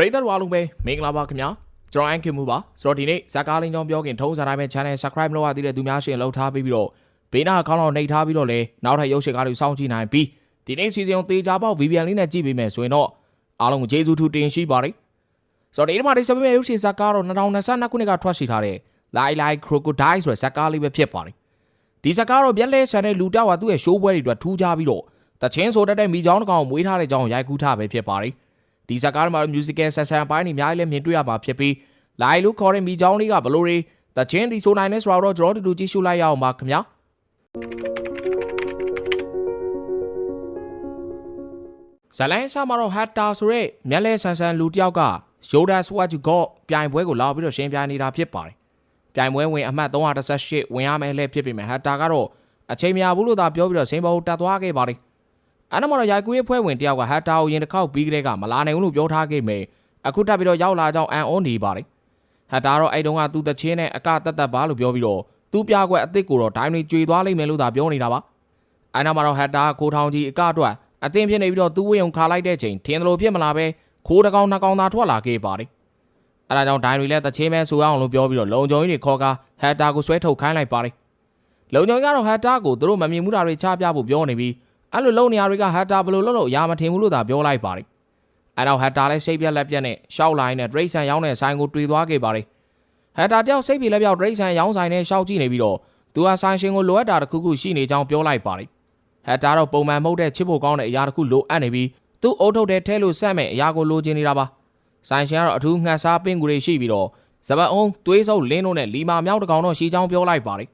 ပရိသတ်ဝါလုံးပဲမင်္ဂလာပါခင်ဗျာကျွန်တော်အန်ခင်မူပါဆိုတော့ဒီနေ့ဇာကားလင်းကြောင်းပြောခင်ထုံးစံတိုင်းပဲ channel subscribe လုပ်ရသေးတဲ့သူများရှင်လှုပ်ထားပြီးပြီးတော့ဘေးနာခေါင်းလောက်နှိပ်ထားပြီးတော့လဲနောက်ထပ်ရုပ်ရှင်ကားတွေစောင့်ကြည့်နိုင်ပြီးဒီနေ့စီစဉ်ကိုတေချာပေါက် VPN လေးနဲ့ကြည့်ပေးမယ်ဆိုရင်တော့အားလုံးကိုကျေးဇူးထူးတင်ရှိပါတယ်ဆိုတော့ဒီနေ့မှာဒီစပယ်ရုပ်ရှင်ဇာကားတော့2022ခုနှစ်ကထွက်ရှိထားတဲ့ Lai Lai Crocodile ဆိုတဲ့ဇာကားလေးပဲဖြစ်ပါတယ်ဒီဇာကားတော့ဗျက်လဲဆန်တဲ့လူတောက်ကသူ့ရဲ့ရှိုးပွဲတွေအတွက်ထူးခြားပြီးတော့တချင်းဆိုတတ်တဲ့မိချောင်းတစ်ကောင်ကိုမွေးထားတဲ့အကြောင်းရိုက်ကူးထားပဲဖြစ်ပါတယ် ဒီဇာကားမှာ musical ဆန်ဆန်ပိုင်းတွေအများကြီးလည်းမြင်တွေ့ရမှာဖြစ်ပြီး live လို့ခေါ်တဲ့မိကြောင်းလေးကဘလို့တွေတချင်းဒီဆိုနိုင်နေဆိုတော့ကျွန်တော်တို့တူတူကြည့်ရှုလိုက်ရအောင်ပါခင်ဗျာဇလိုင်းဆာမှာတော့ hatta ဆိုရဲမျက်လဲဆန်ဆန်လူတစ်ယောက်က Yoda Swatch Go ပြိုင်ပွဲကိုလာပြီးတော့ရှင်းပြနေတာဖြစ်ပါတယ်ပြိုင်ပွဲဝင်အမှတ်318ဝင်ရမယ်လဲဖြစ်ပေမဲ့ hatta ကတော့အချိန်မရဘူးလို့သာပြောပြီးတော့စင်ဘောကိုတက်သွားခဲ့ပါတယ် အဲ့တော့မှတော့ရိုက်ကူးရေးဖွဲ့ဝင်တယောက်ကဟတ်တာကိုရင်တစ်ခေါက်ပြီးကလေးကမလာနိုင်ဘူးလို့ပြောထားခဲ့မယ်အခုတက်ပြီးတော့ရောက်လာကြောင်းအန်အွန်နေပါတယ်ဟတ်တာတော့အဲ့တုန်းကသူ့တချင်းနဲ့အကတက်တက်ပါလို့ပြောပြီးတော့သူ့ပြကွက်အစ်စ်ကိုတော့ဒိုင်းတွေကျွေသွားလိမ့်မယ်လို့သာပြောနေတာပါအဲ့နောက်မှာတော့ဟတ်တာခိုးထောင်ကြီးအကအတွက်အသင်းဖြစ်နေပြီးတော့သူ့ဝေယုံခါလိုက်တဲ့ချိန်ထင်းတယ်လို့ဖြစ်မလာပဲခိုးတကောင်နှစ်ကောင်သာထွက်လာခဲ့ပါတယ်အဲ့ဒါကြောင့်ဒိုင်းတွေလည်းတချင်းပဲဆိုအောင်လို့ပြောပြီးတော့လုံချုံကြီးတွေခေါ်ကာဟတ်တာကိုဆွဲထုတ်ခိုင်းလိုက်ပါတယ်လုံချုံကြီးကတော့ဟတ်တာကိုသူတို့မမြင်မှုတာတွေချပြဖို့ပြောနေပြီး အဲ့လိုလုံနေရတွေကဟတ်တာဘယ်လိုလုပ်လို့အရာမထင်ဘူးလို့သာပြောလိုက်ပါတယ်အဲ့တော့ဟတ်တာလည်းစိတ်ပြက်လက်ပြက်နဲ့ရှောက်လိုက်နဲ့ဒရိတ်ဆန်ရောင်းတဲ့ဆိုင်ကိုတွေ့သွားခဲ့ပါတယ်ဟတ်တာတယောက်စိတ်ပြေလက်ပြောက်ဒရိတ်ဆန်ရောင်းဆိုင်နဲ့ရှောက်ကြည့်နေပြီးတော့သူဟာဆိုင်ရှင်ကိုလိုအပ်တာတစ်ခုခုရှိနေကြောင်းပြောလိုက်ပါတယ်ဟတ်တာတော့ပုံမှန်မဟုတ်တဲ့ချစ်ဖို့ကောင်းတဲ့အရာတစ်ခုလိုအပ်နေပြီးသူ့အုပ်ထုတ်တဲ့ထဲလို့ဆက်မဲ့အရာကိုလိုချင်နေတာပါဆိုင်ရှင်ကတော့အထူးငှက်စားပင့်ကူတွေရှိပြီးတော့ဇပတ်အောင်သွေးစုပ်လင်းတို့နဲ့လီမာမြောက်တကောင်တော့ရှိကြောင်းပြောလိုက်ပါတယ်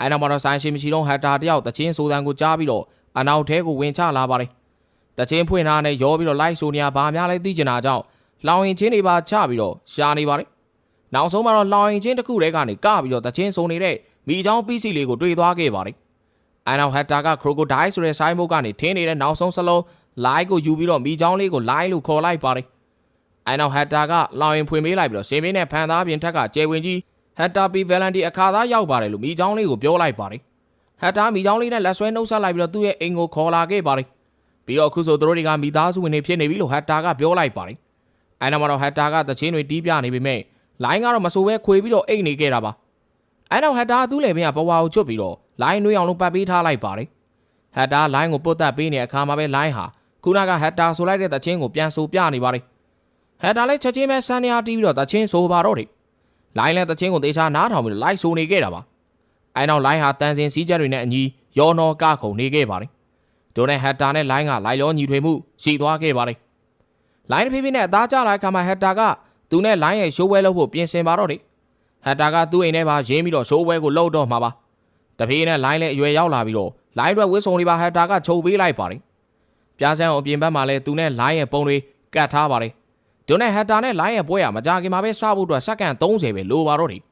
အဲ့နောက်မှာတော့ဆိုင်ရှင်မရှိတော့ဟတ်တာတယောက်တချင်းဆိုတန်ကိုကြားပြီးတော့ အနောက်ထဲကိုဝင်ချလာပါတယ်။တချင်းဖွင့်ထားနဲ့ရောပြီးတော့လိုက်ဆိုနေရဘာများလဲသိကျင်တာကြောင့်လောင်ရင်ချင်းတွေပါချပြီးတော့ရှာနေပါတယ်။နောက်ဆုံးမှာတော့လောင်ရင်ချင်းတစ်ခုတည်းကနေကပြီးတော့တချင်းဆိုနေတဲ့မိချောင်းပီစီလေးကိုတွေ့သွားခဲ့ပါတယ်။အနောက်ဟက်တာကခရိုကိုဒိုင်းဆိုတဲ့ဆိုင်ဘုတ်ကနေထင်းနေတဲ့နောက်ဆုံးစလုံးလိုက်ကိုယူပြီးတော့မိချောင်းလေးကိုလိုက်လို့ခေါ်လိုက်ပါတယ်။အနောက်ဟက်တာကလောင်ရင်ဖွင့်ပေးလိုက်ပြီးတော့ရှင်မင်းနဲ့ဖန်သားပြင်ထက်ကကျယ်ဝင်ကြီးဟက်တာပီဗယ်လန်တီအခါသားရောက်ပါတယ်လို့မိချောင်းလေးကိုပြောလိုက်ပါတယ်။ ဟတ်တာမိချောင်းလေးနဲ့လက်ဆွဲနှုတ်ဆက်လိုက်ပြီးတော့သူ့ရဲ့အိမ်ကိုခေါ်လာခဲ့ပါတယ်။ပြီးတော့အခုဆိုသူတို့တွေကမိသားစုဝင်တွေဖြစ်နေပြီလို့ဟတ်တာကပြောလိုက်ပါတယ်။အဲနောက်မှာတော့ဟတ်တာကတချင်းတွေတီးပြနေပေမဲ့လိုင်းကတော့မဆိုဘဲခွေပြီးတော့အိတ်နေခဲ့တာပါ။အဲနောက်ဟတ်တာသူ့လည်းပင်ကဘဝကိုချွတ်ပြီးတော့လိုင်းနှွေးအောင်လို့ပတ်ပေးထားလိုက်ပါတယ်။ဟတ်တာလိုင်းကိုပုတ်တက်ပေးနေတဲ့အခါမှာပဲလိုင်းဟာခုနကဟတ်တာဆိုလိုက်တဲ့တချင်းကိုပြန်ဆိုပြနေပါတယ်။ဟတ်တာလည်းချက်ချင်းပဲစမ်းနေအားတီးပြီးတော့တချင်းဆိုပါတော့တယ်။လိုင်းလည်းတချင်းကိုတေချာနားထောင်ပြီးတော့လိုက်ဆိုနေခဲ့တာပါ။ အဲနောက်လိုင်းဟာတန်စင်စည်းချက်တွေနဲ့အညီရောနောကခုန်နေခဲ့ပါတယ်။ဒိုနဲ့ဟက်တာနဲ့လိုင်းကလိုက်လောညီထွေမှုရှိသွားခဲ့ပါတယ်။လိုင်းတစ်ဖြည်းဖြည်းနဲ့အသားကျလာခါမှာဟက်တာကသူနဲ့လိုင်းရဲ့ရှိုးပွဲလုပ်ဖို့ပြင်ဆင်ပါတော့တယ်။ဟက်တာကသူ့အိမ်ထဲမှာရင်းပြီးတော့ရှိုးပွဲကိုလှုပ်တော့မှာပါ။တဖြည်းနဲ့လိုင်းလည်းအရွယ်ရောက်လာပြီးတော့လိုင်းအတွက်ဝစ်စုံတွေပါဟက်တာကချုပ်ပေးလိုက်ပါတယ်။ပြားစမ်းအောင်အပြင်ဘက်မှာလည်းသူနဲ့လိုင်းရဲ့ပုံတွေကတ်ထားပါတယ်။ဒိုနဲ့ဟက်တာနဲ့လိုင်းရဲ့ပွဲကမကြခင်မှာပဲစဖို့အတွက်စက္ကန့်30ပဲလိုပါတော့တယ်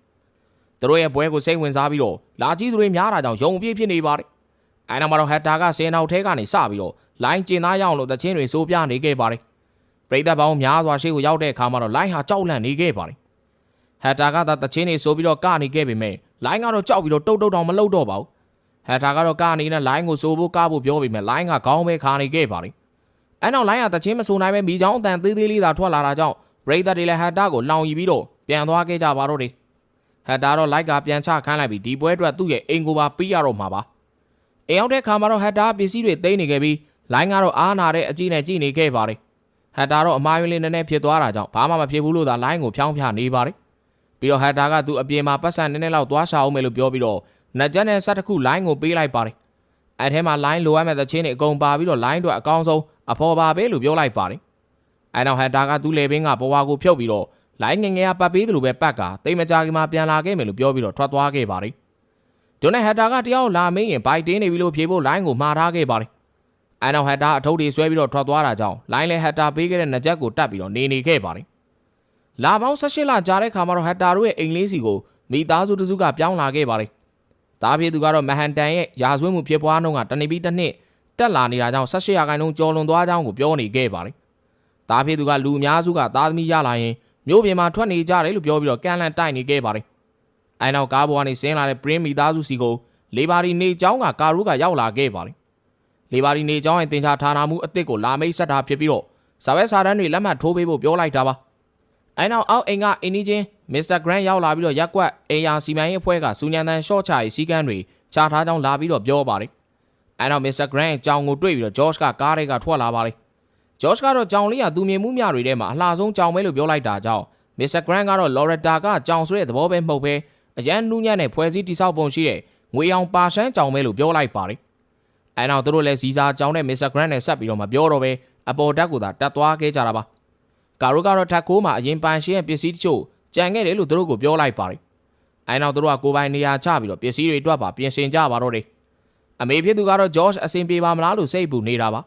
သူတို့ရဲ့ပွဲကိုစိတ်ဝင်စားပြီးတော့လာကြည့်သူတွေများတာကြောင့်ယုံပြေးဖြစ်နေပါတယ်။အဲနောက်မှာတော့ဟက်တာကဆင်းနောက်ထဲကနေစပြီးတော့လိုင်းကျင်သားရအောင်လို့တချင်းတွေစိုးပြနေခဲ့ပါတယ်။ပရိသတ်ပေါင်းများစွာရှေ့ကိုရောက်တဲ့အခါမှာတော့လိုင်းဟာကြောက်လန့်နေခဲ့ပါတယ်။ဟက်တာကသာတချင်းတွေစိုးပြီးတော့ကနေခဲ့ပေမဲ့လိုင်းကတော့ကြောက်ပြီးတော့တုတ်တုတ်တောင်မလှုပ်တော့ပါဘူး။ဟက်တာကတော့ကနေနဲ့လိုင်းကိုစိုးဖို့ကားဖို့ပြောပေမဲ့လိုင်းကခေါင်းပဲခါနေခဲ့ပါတယ်။အဲနောက်လိုင်းကတချင်းမစိုးနိုင်ပဲမိချောင်းအတန်သေးသေးလေးသာထွက်လာတာကြောင့်ပရိသတ်တွေလည်းဟက်တာကိုလောင်ယူပြီးတော့ပြန်သွားခဲ့ကြပါတော့တယ် ဟက်တာတော့လိုက်ကပြန်ချခိုင်းလိုက်ပြီးဒီပွဲအတွက်သူ့ရဲ့အိမ်ကိုပါပြီးရတော့မှာပါအိမ်ရောက်တဲ့ခါမှာတော့ဟက်တာပစ္စည်းတွေသိမ်းနေခဲ့ပြီးလိုင်းကတော့အားနာတဲ့အကြည့်နဲ့ကြည့်နေခဲ့ပါတယ်ဟက်တာတော့အမားယွင်းလေးနည်းနည်းဖြစ်သွားတာကြောင့်ဘာမှမဖြစ်ဘူးလို့သာလိုင်းကိုဖြောင်းဖြနေပါတယ်ပြီးတော့ဟက်တာကသူ့အပြင်မှာပတ်စံနည်းနည်းလောက်သွားရှာအောင်မယ်လို့ပြောပြီးတော့နက်ကြက်နဲ့ဆက်တစ်ခုလိုင်းကိုပေးလိုက်ပါတယ်အဲထဲမှာလိုင်းလိုအပ်မဲ့သချင်းတွေအကုန်ပါပြီးတော့လိုင်းတို့အကောင်းဆုံးအဖော်ပါပဲလို့ပြောလိုက်ပါတယ်အဲနောက်ဟက်တာကသူ့လေဘင်းကဘဝကိုဖြုတ်ပြီးတော့ လိုင်းငယ်ငယ်ကပတ်ပေးတယ်လို့ပဲပတ်ကတိတ်မကြခင်မှာပြန်လာခဲ့မယ်လို့ပြောပြီးတော့ထွက်သွားခဲ့ပါတယ်။ဒိုနဲ့ဟက်တာကတယောက်လာမင်းရင်ဘိုက်တင်းနေပြီလို့ဖြေဖို့လိုင်းကိုမှားထားခဲ့ပါတယ်။အဲနောက်ဟက်တာအထုပ်တွေဆွဲပြီးတော့ထွက်သွားတာကြောင့်လိုင်းလည်းဟက်တာပေးခဲ့တဲ့နှကြက်ကိုတတ်ပြီးတော့နေနေခဲ့ပါတယ်။လာပေါင်း18လကြာတဲ့ခါမှာတော့ဟက်တာတို့ရဲ့အိမ်လေးစီကိုမိသားစုတစုကပြောင်းလာခဲ့ပါတယ်။ဒါဖြစ်သူကတော့မဟန်တန်ရဲ့ယာဆွေးမှုဖြစ်ပွားနှုန်းကတနေပြီးတစ်နှစ်တက်လာနေတာကြောင့်18ရာခိုင်နှုန်းကျော်လွန်သွားကြောင်းကိုပြောနေခဲ့ပါတယ်။ဒါဖြစ်သူကလူအများစုကသားသမီးရလာရင် မြို့ပြင်မှာထွက်နေကြတယ်လို့ပြောပြီးတော့ကန်လန်တိုက်နေခဲ့ပါတယ်။အဲနောက်ကားပေါ်ကနေဆင်းလာတဲ့ Prim မိသားစုစီကိုလေဘာဒီနေချောင်းကကာရူးကရောက်လာခဲ့ပါတယ်။လေဘာဒီနေချောင်းရဲ့တင်ချာဌာနမှုအစ်စ်ကိုလာမိတ်ဆက်တာဖြစ်ပြီးတော့စာပဲစာတန်းတွေလက်မှတ်ထိုးပေးဖို့ပြောလိုက်တာပါအဲနောက်အောက်အိမ်ကအင်းကြီးချင်းမစ္စတာဂရန့်ရောက်လာပြီးတော့ရက်ကွက်အေယာစီမံရေးအဖွဲ့ကစူညံတန်ရှော့ချရေးစီကန်းတွေချထားကြောင်းလာပြီးတော့ပြောပါတယ်အဲနောက်မစ္စတာဂရန့်ရဲ့ကြောင်ကိုတွေ့ပြီးတော့ဂျော့ချ်ကကားတွေကထွက်လာပါတယ် ဂျော့ချ်ကတော့ကြောင်လေးကသူမြင်မှုမြတွေထဲမှာအလှဆုံးကြောင်ပဲလို့ပြောလိုက်တာကြောင့်မစ္စတာဂရန့်ကတော့လော်ရတာကကြောင်ဆိုတဲ့သဘောပဲမဟုတ်ပဲအရန်နူးညံ့တဲ့ဖွဲ့စည်းတိဆောက်ပုံရှိတဲ့ငွေအောင်ပါရှမ်းကြောင်ပဲလို့ပြောလိုက်ပါတယ်အဲနောက်သူတို့လည်းစီစာကြောင်နဲ့မစ္စတာဂရန့်နဲ့ဆက်ပြီးတော့မပြောတော့ပဲအပေါ်တက်ကိုသာတက်သွားခဲ့ကြတာပါကာရိုကတော့ထက်ခိုးမှာအရင်ပန်ရှင်းရဲ့ပစ္စည်းတချို့ကြံခဲ့တယ်လို့သူတို့ကိုပြောလိုက်ပါတယ်အဲနောက်သူတို့ကကိုပိုင်နေရာချပြီးတော့ပစ္စည်းတွေအတွက်ပါပြင်ဆင်ကြပါတော့တယ်အမေဖြစ်သူကတော့ George အဆင်ပြေပါမလားလို့စိတ်ပူနေတာပါ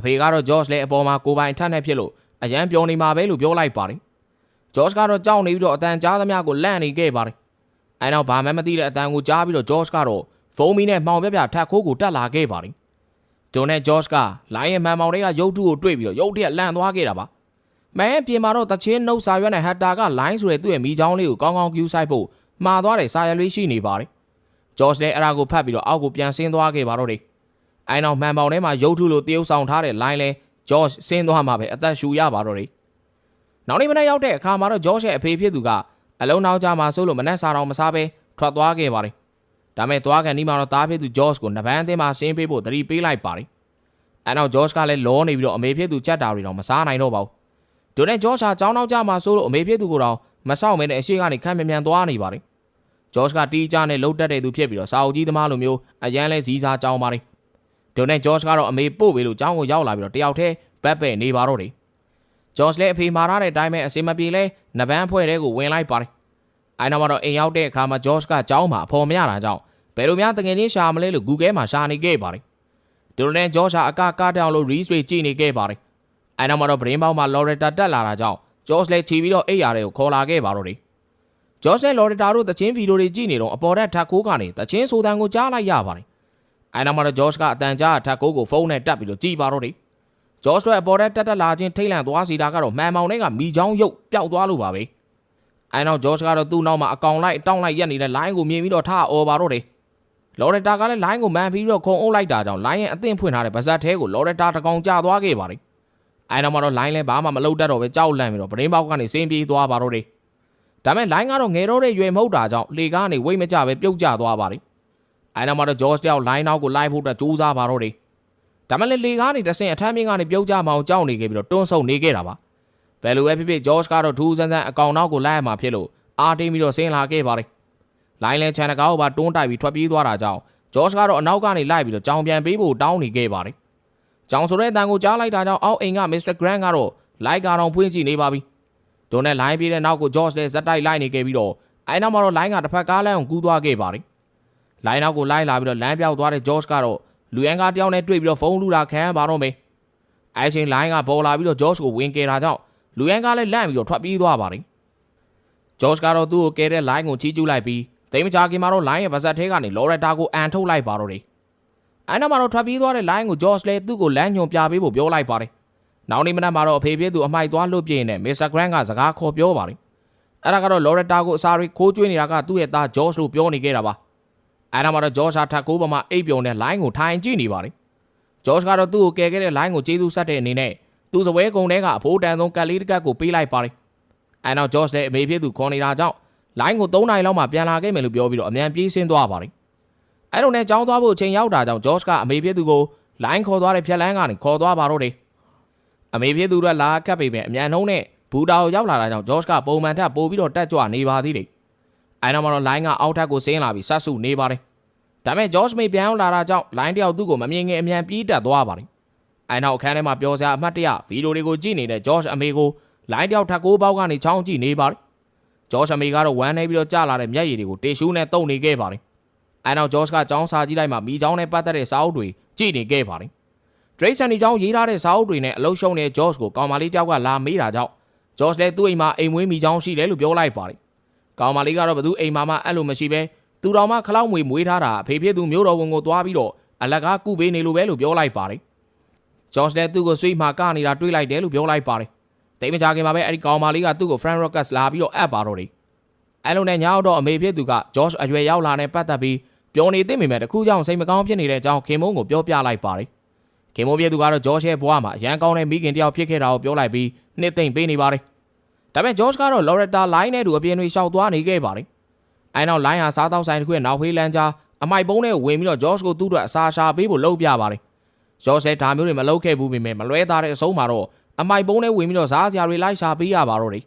အဖေကတော့ George လည်းအပေါ်မှာကိုပိုင်ထက်နဲ့ဖြစ်လို့အရန်ပြောနေမှာပဲလို့ပြောလိုက်ပါတယ် George ကတော့ကြောက်နေပြီးတော့အတန်ကြားသမျှကိုလန့်နေခဲ့ပါတယ်အဲနောက်ဘာမှမသိတဲ့အတန်ကိုကြားပြီးတော့ George ကတော့ဖုန်းမီနဲ့မှောင်ပြပြထက်ခိုးကိုတက်လာခဲ့ပါတယ်ဒွန်နဲ့ George ကလိုင်းရဲ့မှန်မောင်တွေကရုပ်တုကိုတွေ့ပြီးတော့ရုပ်တရက်လန့်သွားခဲ့တာပါမဲပြင်မှာတော့တချင်းနှုတ်စာရွက်နဲ့ဟတ်တာကလိုင်းဆိုတဲ့သူ့ရဲ့မိချောင်းလေးကိုကောင်းကောင်းကျူးဆိုင်ဖို့မှားသွားတဲ့စာရွက်လေးရှိနေပါတယ်ဂျော့ချ်လည်းအဲ့ဒါကိုဖတ်ပြီးတော့အောက်ကိုပြန်ဆင်းသွားခဲ့ပါတော့တယ် အဲနောက်မှန်ပေါင်ထဲမှာရုပ်ထုလိုတရုပ်ဆောင်ထားတဲ့လိုင်းလဲဂျော့ချ်ဆင်းသွားမှာပဲအသက်ရှူရပါတော့တယ်နောက်နေ့မနေ့ရောက်တဲ့အခါမှာတော့ဂျော့ချ်ရဲ့အဖေဖြစ်သူကအလုံးနောက်ကြမှာဆိုလို့မနှက်စာတော်မစားပဲထွက်သွားခဲ့ပါတယ်ဒါမဲ့သွားကန်ဒီမှာတော့တားဖြစ်သူဂျော့ချ်ကိုနဗန်းအသင်းမှာဆင်းပေးဖို့တတိပေးလိုက်ပါတယ်အဲနောက်ဂျော့ချ်ကလည်းလောနေပြီးတော့အမေဖြစ်သူကြက်တာတွေတော့မစားနိုင်တော့ပါဘူးဒိုနဲ့ဂျော့ချ်ဟာចောင်းနောက်ကြမှာဆိုလို့အမေဖြစ်သူကိုတော့မဆောက်မဲနဲ့အရှိကနေခန့်မြန်မြန်သွားနေပါတယ်ဂျော့ချ်ကတီးကြနဲ့လှုပ်တက်တဲ့သူဖြစ်ပြီးတော့စာအုပ်ကြီးသမားလိုမျိုးအရန်လဲဇီးစားကြောင်းပါတယ် ဒိုနဲ့ဂျော့ချ်ကတော့အမေပို့ပေးလို့ចောင်းကိုရောက်လာပြီးတော့တယောက်တည်းဘက်ပဲ့နေပါတော့တယ်ဂျော့ချ်လည်းအဖေမာထားတဲ့အတိုင်းပဲအစင်မပြေလဲနဗန်းဖွဲ့တဲ့ကိုဝင်လိုက်ပါတယ်အဲနောက်မှာတော့အိမ်ရောက်တဲ့အခါမှာဂျော့ချ်ကចောင်းမှာအဖော်မရတာကြောင့်ဘယ်လိုများတကယ်ချင်းရှာမလဲလို့ Google မှာရှာနေခဲ့ပါတယ်ဒိုနဲ့ဂျော့ချ်ကအကကားတောင်လို့ reach တွေကြည့်နေခဲ့ပါတယ်အဲနောက်မှာတော့ brain box မှာ Loretta တက်လာတာကြောင့်ဂျော့ချ်လည်းခြီးပြီးတော့အိတ်ရာတွေကိုခေါ်လာခဲ့ပါတော့တယ်ဂျော့ချ်နဲ့ Loretta တို့တချင်းဗီဒီယိုတွေကြည့်နေတော့အပေါ်ထက်ထက်ခိုးကနေတချင်းဆိုတန်ကိုကြားလိုက်ရပါတယ် အဲနောက်မှာတော့ဂျော့ချ်ကအတန်ကြားထက်ခိုးကိုဖုန်းနဲ့တက်ပြီးတော့ကြည့်ပါတော့တယ်ဂျော့ချ်တို့အပေါ်ထက်တက်တက်လာချင်းထိတ်လန့်သွားစီတာကတော့မှန်မောင်တွေကမိချောင်းရုပ်ပျောက်သွားလို့ပါပဲအဲနောက်ဂျော့ချ်ကတော့သူ့နောက်မှာအကောင်လိုက်တောင်းလိုက်ရက်နေတဲ့ line ကိုမြင်ပြီးတော့ထားအော်ပါတော့တယ်လော်ရတာကလည်း line ကိုမှန်ပြီးတော့ခုံအုပ်လိုက်တာကြောင့် line ရဲ့အသင့်ဖွင့်ထားတဲ့ဗဇက်သေးကိုလော်ရတာတကောင်ကျသွားခဲ့ပါတယ်အဲနောက်မှာတော့ line လဲဘာမှမလုပ်တတ်တော့ပဲကြောက်လန့်ပြီးတော့ပရင်းပေါက်ကနေစင်းပြေးသွားပါတော့တယ်ဒါမဲ့ line ကတော့ငယ်တော့တဲ့ရွယ်မဟုတ်တာကြောင့်လေကားကနေဝိတ်မကြပဲပြုတ်ကျသွားပါတယ် အဲနောက်မှာတော့ George တယောက် line နောက်ကိုလိုက်ဖို့အတွက်ကြိုးစားပါတော့တယ်ဒါမဲ့လေကားကနေတဆင်အထမ်းမြင့်ကနေပြုတ်ကျမအောင်ကြောက်နေခဲ့ပြီးတော့တွန်းဆုပ်နေခဲ့တာပါဘယ်လိုပဲဖြစ်ဖြစ် George ကတော့ထူးဆန်းဆန်းအကောင်နောက်ကိုလိုက်ရမှာဖြစ်လို့အာတင်းပြီးတော့ဆင်းလာခဲ့ပါတယ် line လဲချန်တကားကိုပါတွန်းတိုက်ပြီးထွက်ပြေးသွားတာကြောင့် George ကတော့အနောက်ကနေလိုက်ပြီးတော့ကြောင်ပြန်ပေးဖို့တောင်းနေခဲ့ပါတယ်။ကြောင်ဆိုတဲ့အတန်ကိုကြားလိုက်တာကြောင့်အောက်အိမ်က Mr. Grant ကတော့လိုက်ကတော့ဖွင့်ကြည့်နေပါပြီ။ဒိုနဲ့ line ပြေးတဲ့နောက်ကို George လည်းဇက်တိုက်လိုက်နေခဲ့ပြီးတော့အဲနောက်မှာတော့ line ကတစ်ဖက်ကားလမ်းကိုကူးသွားခဲ့ပါတယ်။ line နောက်ကိုလိုက်လာပြီးတော့လမ်းပြောက်သွားတဲ့ George ကတော့လူရန်ကားတယောက်နဲ့တွေ့ပြီးတော့ဖုန်းလူတာခံရပါတော့မယ်။အဲချိန် line ကပေါ်လာပြီးတော့ George ကိုဝင်ကယ်တာကြောင့်လူရန်ကားလည်းလန့်ပြီးတော့ထွက်ပြေးသွားပါတယ်။ George ကတော့သူ့ကိုကယ်တဲ့ line ကိုချီးကျူးလိုက်ပြီးတိမ်မချခင်မှာတော့ line ရဲ့ဗဇက်ထဲကနေ Loretta ကိုအန်ထုတ်လိုက်ပါတော့တယ်။အဲနောက်မှာတော့ထွက်ပြေးသွားတဲ့ line ကို George လည်းသူ့ကိုလမ်းညွန်ပြပေးဖို့ပြောလိုက်ပါတယ်။နောက်နေ့မနက်မှာတော့အဖေပြည့်သူအမိုက်သွားလွတ်ပြင်းနဲ့ Mr. Grant ကစကားခေါ်ပြောပါတယ်။အဲဒါကတော့ Loretta ကိုအစာရီခိုးကျွေးနေတာကသူ့ရဲ့သား George လို့ပြောနေခဲ့တာပါ။ အဲနောက်မှာတော့ George ဟာထပ်ကိုးပေါ်မှာအိပ်ပျော်နဲ့ line ကိုထိုင်ကြည့်နေပါတယ်။ George ကတော့သူ့ကိုကယ်ခဲ့တဲ့ line ကိုကျေးဇူးဆက်တဲ့အနေနဲ့သူ့စပွဲကုံထဲကအဖိုးတန်ဆုံးကက်လေးတစ်ကတ်ကိုပေးလိုက်ပါတယ်။အဲနောက် George လည်းအမေပြည့်သူခေါ်နေတာကြောင့်လိုင်းကို3နိုင်လောက်မှပြန်လာခဲ့မယ်လို့ပြောပြီးတော့အမြန်ပြေးဆင်းသွားပါတယ်။အဲ့လိုနဲ့ကြောင်းသွားဖို့အချိန်ရောက်တာကြောင့်ဂျော့ချ်ကအမေဖြစ်သူကိုလိုင်းခေါ်သွားတဲ့ဖြက်လန်းကနေခေါ်သွားပါတော့တယ်။အမေဖြစ်သူကလာကပ်ပေမဲ့အမြန်နှုံးနဲ့ဘူတာကိုရောက်လာတာကြောင့်ဂျော့ချ်ကပုံမှန်ထပ်ပို့ပြီးတော့တက်ကြွနေပါသေးတယ်။ အဲ့နောက်မှာတော့လိုင်းကအောက်ထပ်ကိုဆင်းလာပြီးဆက်စုနေပါတယ်။ဒါပေမဲ့ဂျော့ချ်မေပြန်ရောက်လာတာကြောင့်လိုင်းတယောက်သူ့ကိုမမြင်ငယ်အမြန်ပြေးတက်သွားပါတယ်။အဲ့နောက်အခန်းထဲမှာပြောစရာအမှတ်တရဗီဒီယိုတွေကိုကြည့်နေတဲ့ဂျော့ချ်အမေကိုလိုင်းတယောက်ထပ်ကိုးပေါက်ကနေချောင်းကြည့်နေပါတယ်ဂျော့ရှ်အမေကတော့ဝမ်းနေပြီးတော့ကြာလာတဲ့မျက်ရည်တွေကိုတေရှူးနဲ့တုံနေခဲ့ပါတယ်။အဲနောက်ဂျော့ရှ်ကចောင်းစာကြည့်လိုက်မှမိချောင်းနဲ့ပတ်သက်တဲ့စာအုပ်တွေကြည့်နေခဲ့ပါတယ်။ဒရိတ်ဆန်ဒီချောင်းရေးထားတဲ့စာအုပ်တွေနဲ့အလုရှုံတဲ့ဂျော့ရှ်ကိုကောင်မလေးတယောက်ကလာမေးတာကြောင့်ဂျော့ရှ်လည်းသူ့အိမ်မှာအိမ်မွေးမိချောင်းရှိတယ်လို့ပြောလိုက်ပါတယ်။ ကောင်မလေးကတော့ဘသူအိမ်မှာမှအဲ့လိုမရှိပဲသူတော်မှခလောက်မွေမွေးထားတာအဖေဖြစ်သူမျိုးတော်ဝန်ကိုသွားပြီးတော့အလကားကုပေးနေလို့ပဲလို့ပြောလိုက်ပါတယ်။ဂျော့ရှ်လည်းသူ့ကိုဆွေးမှာကနေတာတွေးလိုက်တယ်လို့ပြောလိုက်ပါတယ်။တိတ်မကြခင်မှာပဲအဲ့ဒီကောင်မလေးကသူ့ကို Frank Rockets လာပြီးတော့အပ်ပါတော့တယ်။အဲလိုနဲ့ညောက်တော့အမေဖြစ်သူက George အရွယ်ရောက်လာတဲ့ပတ်သက်ပြီးပြောနေသိမိမဲ့တခုကြောင့်စိတ်မကောင်းဖြစ်နေတဲ့အကြောင်းခင်မုန်းကိုပြောပြလိုက်ပါတယ်။ခင်မိုးပြည့်သူကတော့ဂျော့ရဲ့ဘဝမှာအရန်ကောင်းတဲ့မိခင်တယောက်ဖြစ်ခဲ့တာကိုပြောလိုက်ပြီးနှစ်သိမ့်ပေးနေပါတယ် ဒါပေမဲ့ဂျော့ကတော့လော်ရတာလိုင်းနဲ့တူအပြင်တွေရှောက်သွားနေခဲ့ပါတယ်အဲနောက်လိုင်းဟာစားတောက်ဆိုင်တစ်ခုရဲ့နောက်ဖေးလမ်းကြားအမိုက်ပုံးနဲ့ဝင်ပြီးတော့ဂျော့ကိုသူ့အတွက်အစာရှာပေးဖို့လှုပ်ပြပါတယ်ဂျော့လည်းဒါမျိုးတွေမလုပ်ခဲ့ဘူးပေမဲ့မလွဲသားတဲ့အဆုံးမှာတော့အမိုက်ပုံးနဲ့ဝင်ပြီးတော့စားစရာတွေလိုက်ရှာပေးရပါတော့တယ်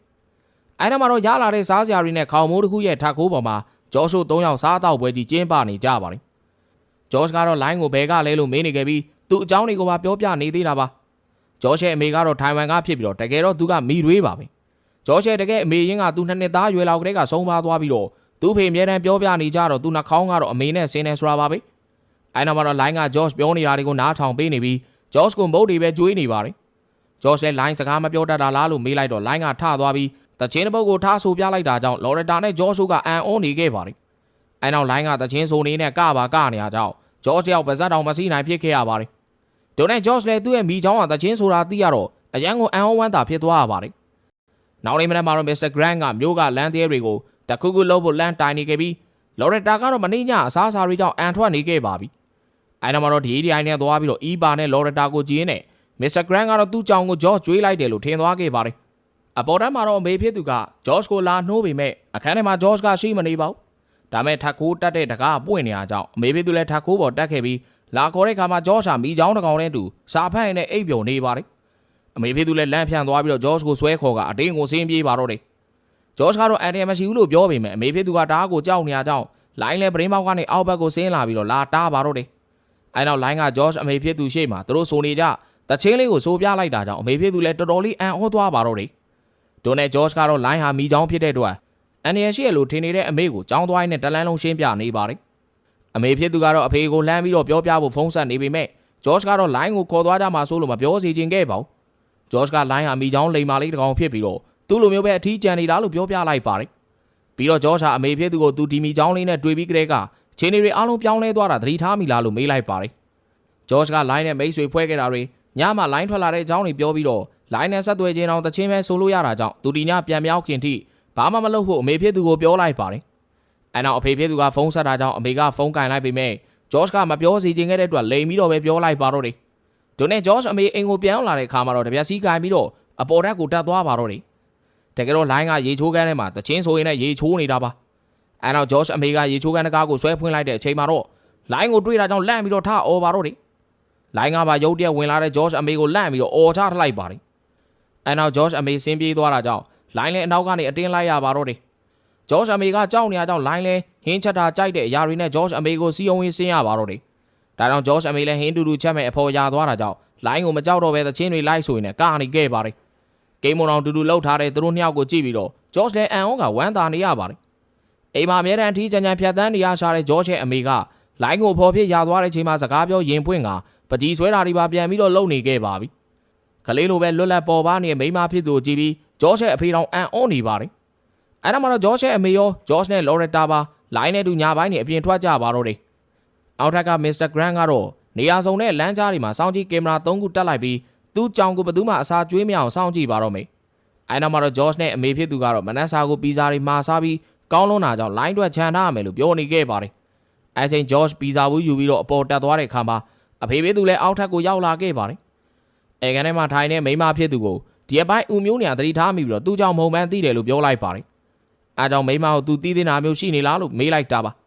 အဲနောက်မှာတော့ရလာတဲ့စားစရာတွေနဲ့ခေါင်မိုးတစ်ခုရဲ့ထပ်ခိုးပေါ်မှာဂျော့ရှို့၃ယောက်စားတောက်ပွဲကြီးကျင်းပနေကြပါတယ်ဂျော့ကတော့လိုင်းကိုဘယ်ကလဲလို့မေးနေခဲ့ပြီးသူ့အကြောင်းတွေကိုပါပြောပြနေသေးတာပါဂျော့ရဲ့အမေကတော့ထိုင်ဝမ်ကဖြစ်ပြီးတော့တကယ်တော့သူကမိရွေးပါပဲ ဂျော့ရဲ့တကယ်အမေရင်းကသူနှစ်နှစ်သားရွယ်လောက်ကလေးကဆုံးပါသွားပြီးတော့သူ့ဖေအမြဲတမ်းပြောပြနေကြတော့သူနှာခေါင်းကတော့အမေနဲ့ဆင်းနေဆိုတာပါပဲအဲနောက်မှာတော့လိုင်းကဂျော့ပြောနေတာတွေကိုနားထောင်ပေးနေပြီးဂျော့ကိုမုတ်တွေပဲကြွေးနေပါတယ်ဂျော့လည်းလိုင်းစကားမပြောတတ်တာလားလို့မေးလိုက်တော့လိုင်းကထသွားပြီးတချင်းတစ်ပုတ်ကိုထားဆိုပြလိုက်တာကြောင့်လော်ရတာနဲ့ဂျော့ကအန်အောနေခဲ့ပါတယ်အဲနောက်လိုင်းကတချင်းဆိုနေနဲ့ကပါကနေရကြောင်းဂျော့တယောက်ပါဇက်တောင်မစီးနိုင်ဖြစ်ခဲ့ရပါတယ်ဒိုနဲ့ဂျော့လည်းသူ့ရဲ့မိချောင်းကတချင်းဆိုတာသိရတော့အရန်ကိုအန်အောဝမ်းတာဖြစ်သွားရပါတယ် နောက်နေ့မနေ့မှာတော့မစ္စတာဂရန့်ကမျိုးကလမ်းသေးတွေကိုတခုခုလုပ်ဖို့လမ်းတိုင်နေခဲ့ပြီးလော်ရတာကတော့မနေ့ညအစားအစာတွေကြောင့်အန်ထွက်နေခဲ့ပါပြီအဲနောက်မှာတော့ဒီ ADI နဲ့သွားပြီးတော့အီပါနဲ့လော်ရတာကိုကြည့်ရင်းနဲ့မစ္စတာဂရန့်ကတော့သူ့ကြောင်ကိုဂျော့ကျွေးလိုက်တယ်လို့ထင်သွားခဲ့ပါတယ်အပေါ်တန်းမှာတော့အမေဖြစ်သူကဂျော့ကိုလာနှိုးပေမဲ့အခန်းထဲမှာဂျော့ကရှိမနေပါဘူးဒါမဲ့ထက်ခိုးတက်တဲ့တကားပွင့်နေရကြောင်းအမေဖြစ်သူလည်းထက်ခိုးပေါ်တက်ခဲ့ပြီးလာခေါ်တဲ့ခါမှာဂျော့ရှာမိချောင်းတကောင်နဲ့တူစာဖတ်ရင်လည်းအိပ်ပျော်နေပါတယ် အမေဖြစ်သူလည်းလမ်းဖြန့်သွားပြီးတော့ဂျော့ကိုဆွဲခေါ်ကအတင်းကိုဆင်းပြေးပါတော့တယ်ဂျော့ကတော့အန်တီမရှိဘူးလို့ပြောပေမဲ့အမေဖြစ်သူကတားကိုကြောက်နေရကြောင်းလိုင်းလဲပရင်းပေါက်ကနေအောက်ဘက်ကိုဆင်းလာပြီးတော့လာတားပါတော့တယ်အဲနောက်လိုင်းကဂျော့အမေဖြစ်သူရှေ့မှာသူတို့ဆိုနေကြတချင်းလေးကိုစိုးပြလိုက်တာကြောင့်အမေဖြစ်သူလည်းတော်တော်လေးအံ့ဩသွားပါတော့တယ်ဒိုနဲ့ဂျော့ကတော့လိုင်းဟာမိချောင်းဖြစ်တဲ့အတွက်အန်ဒီယရှိရလို့ထင်နေတဲ့အမေကိုကြောင်းသွားရင်းနဲ့တလန်းလုံးရှင်းပြနေပါတယ်အမေဖြစ်သူကတော့အဖေကိုလှမ်းပြီးတော့ပြောပြဖို့ဖုန်းဆက်နေပေမဲ့ဂျော့ကတော့လိုင်းကိုခေါ်သွားကြမှာဆိုလို့မပြောစီခြင်းခဲ့ပါဘူး ဂျော့ကလိုင်းဟာမိချောင်းလိမ်မာလေးတစ်ကောင်ဖြစ်ပြီးတော့သူ့လိုမျိုးပဲအထီးကျန်နေတာလို့ပြောပြလိုက်ပါတယ်ပြီးတော့ဂျော့ဟာအမေဖြစ်သူကိုသူဒီမိချောင်းလေးနဲ့တွေ့ပြီးကလေးကချင်းတွေအားလုံးပြောင်းလဲသွားတာသတိထားမိလားလို့မေးလိုက်ပါတယ်ဂျော့ကလိုင်းနဲ့မိတ်ဆွေဖွဲ့ခဲ့တာတွေညမှလိုင်းထွက်လာတဲ့အကြောင်းတွေပြောပြီးတော့လိုင်းနဲ့ဆက်သွယ်ခြင်းအောင်တချင်းပဲဆိုလို့ရတာကြောင့်သူဒီညပြန်မြောက်ခင်ထိဘာမှမလုပ်ဖို့အမေဖြစ်သူကိုပြောလိုက်ပါတယ်။အဲနောက်အဖေဖြစ်သူကဖုန်းဆက်တာကြောင့်အမေကဖုန်းကင်လိုက်ပေမဲ့ဂျော့ကမပြောစီခြင်းခဲ့တဲ့အတွက်လိမ်ပြီးတော့ပဲပြောလိုက်ပါတော့တယ်။ ဒိုနဲ့ဂျော့အမေအိမ်ကိုပြန်လာတဲ့အခါမှာတော့တပြက်စီးကင်ပြီးတော့အပေါ်ဓာတ်ကိုတက်သွားပါတော့တယ်။တကယ်တော့လိုင်းကရေချိုးကန်းထဲမှာတချင်းဆိုရင်လည်းရေချိုးနေတာပါ။အဲနောက်ဂျော့အမေကရေချိုးကန်းတကားကိုဆွဲဖွင့်လိုက်တဲ့အချိန်မှာတော့လိုင်းကိုတွေးတာကြောင့်လန့်ပြီးတော့ထအော်ပါတော့တယ်။လိုင်းကပါရုတ်တရက်ဝင်လာတဲ့ဂျော့အမေကိုလန့်ပြီးတော့အော်ချထလိုက်ပါတယ်။အဲနောက်ဂျော့အမေဆင်းပြေးသွားတာကြောင့်လိုင်းလည်းအနောက်ကနေအတင်းလိုက်ရပါတော့တယ်။ဂျော့အမေကကြောက်နေရကြောင့်လိုင်းလည်းဟင်းချက်တာကြိုက်တဲ့အရာတွေနဲ့ဂျော့အမေကိုစီယုံဝင်ဆင်းရပါတော့တယ်။ ဒါကြောင့်ဂျော့အမေလည်းဟင်းတူတူချက်မဲ့အဖော်ရသွားတာကြောင့်လိုင်းကိုမကြောက်တော့ပဲသချင်းတွေလိုက်ဆိုရင်လည်းကနေခဲ့ပါတယ်။ဂိမ်းမွန်အောင်တူတူလှုပ်ထားတဲ့သူတို့နှစ်ယောက်ကိုကြည့်ပြီးတော့ဂျော့လည်းအန်အောကဝမ်းသာနေရပါတယ်။အိမ်မှာအမြဲတမ်းအထီးချမ်းချမ်းဖြတ်တန်းနေရရှာတဲ့ဂျော့ရဲ့အမေကလိုင်းကိုဖော်ဖြစ်ရသွားတဲ့ချိန်မှာစကားပြောရင်ပွင့်ကပကြီးဆွဲတာတွေပါပြန်ပြီးတော့လုံနေခဲ့ပါပြီ။ကလေးလိုပဲလွတ်လပ်ပေါ်ပါနေတဲ့မိန်းမဖြစ်သူကိုကြည့်ပြီးဂျော့ရဲ့အဖေတော်အန်အောနေပါတယ်။အဲ့ဒါမှတော့ဂျော့ရဲ့အမေရောဂျော့နဲ့လော်ရတာပါလိုင်းနဲ့တူညာပိုင်းနေအပြင်ထွက်ကြပါတော့တယ်။ အောက်ထက်ကမစ္စတာဂရန့်ကတော့နေရာစုံနဲ့လမ်းကြားတွေမှာစောင့်ကြည့်ကင်မရာ၃ခုတက်လိုက်ပြီးသူ့ကြောင်ကိုဘယ်သူမှအစာကျွေးမရအောင်စောင့်ကြည့်ပါတော့မယ်။အဲ့နောက်မှာတော့ဂျော့နဲ့အမေဖြစ်သူကတော့မနက်စာကိုပီဇာတွေမှာစားပြီးကောင်းလုံးတာကြောင့်လိုင်းတွက်ချန်ထားရမယ်လို့ပြောနေခဲ့ပါတယ်။အဲချိန်ဂျော့ပီဇာဘူးယူပြီးတော့အပေါ်တက်သွားတဲ့ခါမှာအဖေဖေသူလည်းအောက်ထက်ကိုရောက်လာခဲ့ပါတယ်။အဲကန်ထဲမှာထိုင်နေမိမဖြစ်သူကိုဒီအပိုင်းဦးမျိုးညာသတိထားမိပြီးတော့သူ့ကြောင့်မုံမှန်းသိတယ်လို့ပြောလိုက်ပါတယ်။အဲကြောင့်မိမကိုသူသိသိနာမျိုးရှိနေလားလို့မေးလိုက်တာပါ။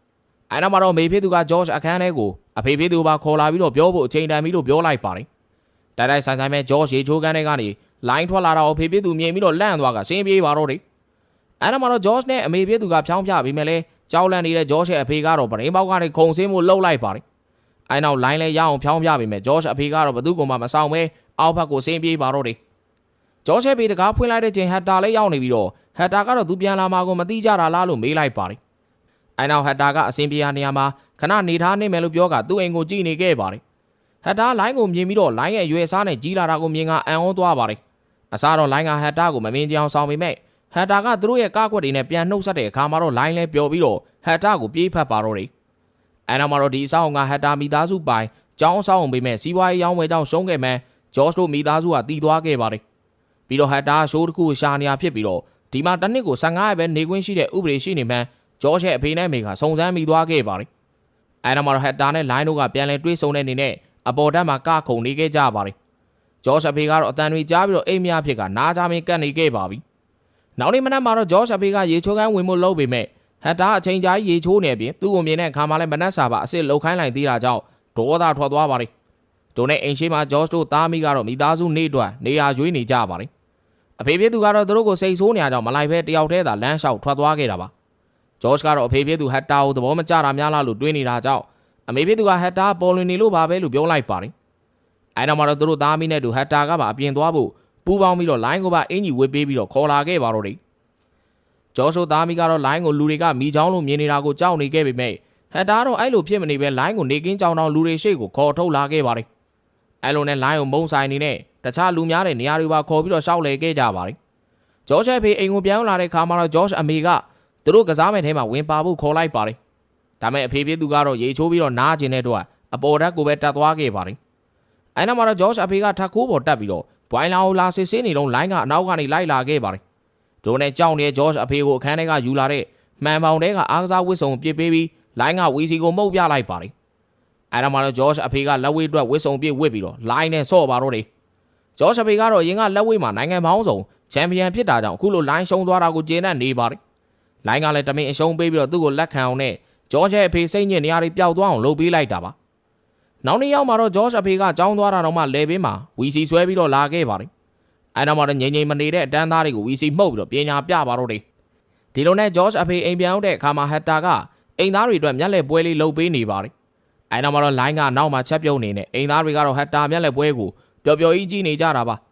အဲနောက်မှာတော့မေဖေသူကဂျော့အခန်းထဲကိုအဖေဖေသူပါခေါ်လာပြီးတော့ပြောဖို့အချိန်တန်ပြီးလို့ပြောလိုက်ပါတယ်။တိုက်တိုက်ဆိုင်ဆိုင်မဲ့ဂျော့ရေချိုးကန်းထဲကနေလိုင်းထွက်လာတော့အဖေဖေသူမြင်ပြီးတော့လန့်သွားကဆင်းပြေးပါတော့တယ်။အဲနောက်မှာတော့ဂျော့နဲ့အမေဖေသူကဖြောင်းပြပြီးမဲ့လဲကြောက်လန့်နေတဲ့ဂျော့ရဲ့အဖေကတော့ပရင်းပေါက်ကနေခုံဆင်းမှုလှုပ်လိုက်ပါတယ်။အဲနောက်လိုင်းလဲရအောင်ဖြောင်းပြပြီးမဲ့ဂျော့အဖေကတော့ဘသူ့ကောင်မှမဆောင်ပဲအောက်ဘက်ကိုဆင်းပြေးပါတော့တယ်။ဂျော့ချဲပေတကားဖွင့်လိုက်တဲ့ချိန်ဟက်တာလည်းရောက်နေပြီးတော့ဟက်တာကတော့သူပြန်လာမှာကိုမသိကြတာလားလို့မေးလိုက်ပါတယ်။ အဲနောက်ဟက်တာကအစင်ပြေရနေရာမှာခဏနေထားနေမယ်လို့ပြောကသူ့အိမ်ကိုကြည့်နေခဲ့ပါတယ်။ဟက်တာလိုင်းကိုမြင်ပြီးတော့လိုင်းရဲ့ရွယ်စားနဲ့ကြီးလာတာကိုမြင်ကအံ့ဩသွားပါတယ်။အစားတော့လိုင်းကဟက်တာကိုမမြင်ကြအောင်ဆောင်ပေမဲ့ဟက်တာကသူတို့ရဲ့ကားကွက်တွေနဲ့ပြန်နှုတ်ဆက်တဲ့အခါမှာတော့လိုင်းလဲပျော်ပြီးတော့ဟက်တာကိုပြေးဖက်ပါတော့တယ်။အဲနောက်မှာတော့ဒီအဆောင်ကဟက်တာမိသားစုပိုင်ကျောင်းဆောင်ပေမဲ့စီးပွားရေးရောင်းဝယ်ကြောင်းရှုံးခဲ့မှန်းဂျော့စ်တို့မိသားစုကတီးသွားခဲ့ပါတယ်။ပြီးတော့ဟက်တာရှိုးတစ်ခုရှာနေရဖြစ်ပြီးတော့ဒီမှာတစ်နှစ်ကို15ရက်ပဲနေခွင့်ရှိတဲ့ဥပဒေရှိနေမှန်း ဂျော့ရဲ့အဖေနဲ့အမေကစုံစမ်းမိသွားခဲ့ပါတယ်။အဲနောက်မှာတော့ဟက်တာနဲ့လိုင်းတို့ကပြန်လဲတွေးဆုံတဲ့အနေနဲ့အပေါ်တက်မှာကခုန်နေခဲ့ကြပါတယ်ဂျော့ရှ်အဖေကတော့အတန်တွေကြားပြီးတော့အိမ်မရဖြစ်ကနားကြမင်းကတ်နေခဲ့ပါပြီနောက်နေ့မနက်မှာတော့ဂျော့ရှ်အဖေကရေချိုးကန်းဝင်မှုလုပ်ပေမဲ့ဟက်တာအချိန်ကြာရေချိုးနေပြင်သူ့ကိုမြင်တဲ့အခါမှာလည်းမနက်စာပါအစ်စ်လှုပ်ခိုင်းလိုက်သေးတာကြောင့်ဒေါသထွက်သွားပါတယ်ဒိုနဲ့အိမ်ရှိမှာဂျော့ရှ်တို့သားမိကတော့မိသားစုနေအတွက်နေရာရွေးနေကြပါတယ်အဖေဖြစ်သူကတော့သူတို့ကိုစိတ်ဆိုးနေကြကြောင့်မလိုက်ပဲတယောက်တည်းသာလမ်းလျှောက်ထွက်သွားခဲ့တာပါ ဂျော့ရှ်ကတော့အဖေဖြစ်သူဟက်တာကိုသဘောမကျတာများလားလို့တွေးနေတာကြောင့်အမေဖြစ်သူကဟက်တာပေါ်လွင်နေလို့ပါပဲလို့ပြောလိုက်ပါတယ်အဲနောက်မှာတော့သူတို့သားမိနဲ့တူဟက်တာကပါအပြင်သွားဖို့ပူပေါင်းပြီးတော့လိုင်းကိုပါအင်ကြီးဝစ်ပေးပြီးတော့ခေါ်လာခဲ့ပါတော့တယ်ဂျော်ဆိုသားမီကတော့လိုင်းကိုလူတွေကမိချောင်းလို့မြင်နေတာကိုကြောက်နေခဲ့ပေမဲ့ဟက်တာတော့အဲ့လိုဖြစ်မနေပဲလိုင်းကိုနေကင်းကြောင်တောင်လူတွေရှေ့ကိုခေါ်ထုတ်လာခဲ့ပါတယ်အဲ့လိုနဲ့လိုင်းကိုမုံဆိုင်နေနဲ့တခြားလူများတဲ့နေရာတွေပါခေါ်ပြီးတော့ရှောက်လေခဲ့ကြပါတယ်ဂျော့ချ်ဖေအိမ်ကိုပြောင်းလာတဲ့ခါမှာတော့ဂျော့ချ်အမေက သူတို့ကစားမဲ့ထဲမှာဝင်ပါဖို့ခေါ်လိုက်ပါတယ်ဒါမဲ့အဖေဖြစ်သူကတော့ရေချိုးပြီးတော့နားကျင်တဲ့တော့အပေါ်ဓာတ်ကိုပဲတက်သွားခဲ့ပါတယ်အဲ့နောက်မှာတော့ဂျော့ချ်အဖေကထပ်ခိုးပေါ်တက်ပြီးတော့ဘွိုင်းလာကိုလာစစ်စစ်နေတော့လိုင်းကအနောက်ကနေလိုက်လာခဲ့ပါတယ်ဒိုနဲ့ကြောက်နေတဲ့ဂျော့အဖေကိုအခန်းထဲကယူလာတဲ့မှန်ပေါင်တဲကအားကစားဝစ်စုံပြစ်ပေးပြီးလိုင်းကဝီစီကိုမှုတ်ပြလိုက်ပါတယ်။အဲဒါမှတော့ဂျော့အဖေကလက်ဝဲအတွက်ဝစ်စုံပြစ်ဝစ်ပြီးတော့လိုင်းနဲ့ဆော့ပါတော့တယ်။ဂျော့အဖေကတော့ရင်ကလက်ဝဲမှာနိုင်ငံပေါင်းစုံချန်ပီယံဖြစ်တာကြောင့်အခုလိုလိုင်းရှုံးသွားတာကိုကျေနပ်နေပါတယ်။ လိုင်းကလည်းတမင်အရှုံးပေးပြီးတော့သူ့ကိုလက်ခံအောင်နဲ့ဂျော့ရဲ့အဖေစိတ်ညစ်နေရာတွေပျောက်သွားအောင်လုပ်ပေးလိုက်တာပါ။နောက်နေ့ရောက်မှာတော့ဂျော့အဖေကကြောင်းသွားတာတော့မှလေဘေးမှာဝီစီဆွဲပြီးတော့လာခဲ့ပါတယ်။အဲနောက်မှာတော့ငိမ့်ငိမ့်မနေတဲ့အတန်းသားတွေကိုဝီစီမှုတ်ပြီးတော့ပညာပြပါတော့တယ်။ဒီလိုနဲ့ဂျော့အဖေအိမ်ပြန်ရောက်တဲ့အခါမှာဟက်တာကအိမ်သားတွေအတွက်မျက်လက်ပွဲလေးလုပ်ပေးနေပါတယ်။အဲနောက်မှာတော့လိုင်းကနောက်မှာချက်ပြုတ်နေနဲ့အိမ်သားတွေကတော့ဟက်တာမျက်လက်ပွဲကိုပျော်ပျော်ကြီးကြည့်နေကြတာပါ။